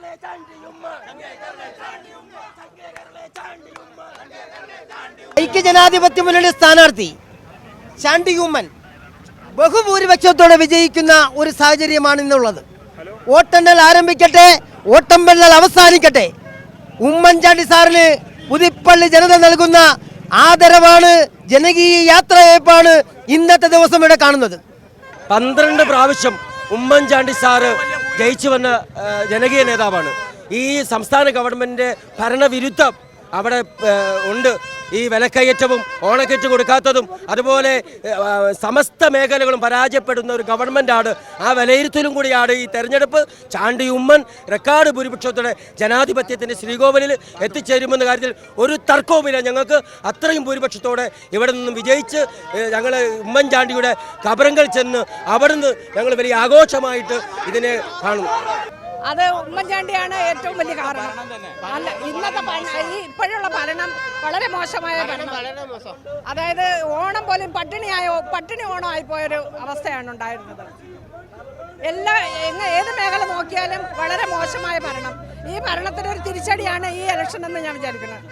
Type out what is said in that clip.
കരളെ ചാണ്ടിയുമ്മ ഐക്യ ജനാധിപത്യ മുന്നണി സ്ഥാനാർത്ഥി ചാണ്ടിയുമ്മൻ ബഹുഭൂരിപക്ഷത്തോടെ വിജയിക്കുന്ന ഒരു സാഹചര്യമാണ് ഇന്നുള്ളത്. വോട്ടെണ്ണൽ ആരംഭിക്കട്ടെ വോട്ടെണ്ണൽ അവസാനിക്കട്ടെ. ഉമ്മൻചാണ്ടി സാറിന് പുതിപ്പള്ളി ജനത നൽകുന്ന ആദരവാണ് ജനകീയ യാത്രയപ്പാണ് ഇന്നത്തെ ദിവസം ഇവിടെ കാണുന്നത്. പന്ത്രണ്ട് പ്രാവശ്യം ഉമ്മൻചാണ്ടി സാറ് ജയിച്ചു വന്ന ജനകീയ നേതാവാണ്. ഈ സംസ്ഥാന ഗവൺമെന്റ് ഭരണവിരുദ്ധം അവിടെ ഉണ്ട്. ഈ വിലക്കയറ്റവും ഓണക്കറ്റ് കൊടുക്കാത്തതും അതുപോലെ സമസ്ത മേഖലകളും പരാജയപ്പെടുന്ന ഒരു ഗവൺമെന്റാണ് ആ വിലയിരുത്തലും കൂടിയാണ് ഈ തെരഞ്ഞെടുപ്പ്. ചാണ്ടി ഉമ്മൻ റെക്കോർഡ് ഭൂരിപക്ഷത്തോടെ ജനാധിപത്യത്തിന്റെ ശ്രീകോവിലിൽ എത്തിച്ചേരുമെന്ന കാര്യത്തിൽ ഒരു തർക്കവുമില്ല. ഞങ്ങൾക്ക് അത്രയും ഭൂരിപക്ഷത്തോടെ ഇവിടെ നിന്നും വിജയിച്ച് ഞങ്ങൾ ഉമ്മൻചാണ്ടിയുടെ കബറങ്ങൾ ചെന്ന് അവിടുന്ന് ഞങ്ങൾ വലിയ ആഘോഷമായിട്ട് ഇതിനെ കാണുന്നു. അത് ഉമ്മൻചാണ്ടിയാണ് ഏറ്റവും വലിയ കാരണം. അല്ല ഇന്നത്തെ ഈ ഇപ്പോഴുള്ള ഭരണം വളരെ മോശമായ ഭരണം അതായത് ഓണം പോലും പട്ടിണിയായോ പട്ടിണി ഓണമായി പോയൊരു അവസ്ഥയാണ് ഉണ്ടായിരുന്നത്. എല്ലാ എങ്ങ ഏത് മേഖല നോക്കിയാലും വളരെ മോശമായ ഭരണം. ഈ ഭരണത്തിനൊരു തിരിച്ചടിയാണ് ഈ ഇലക്ഷൻ എന്ന് ഞാൻ വിചാരിക്കുന്നത്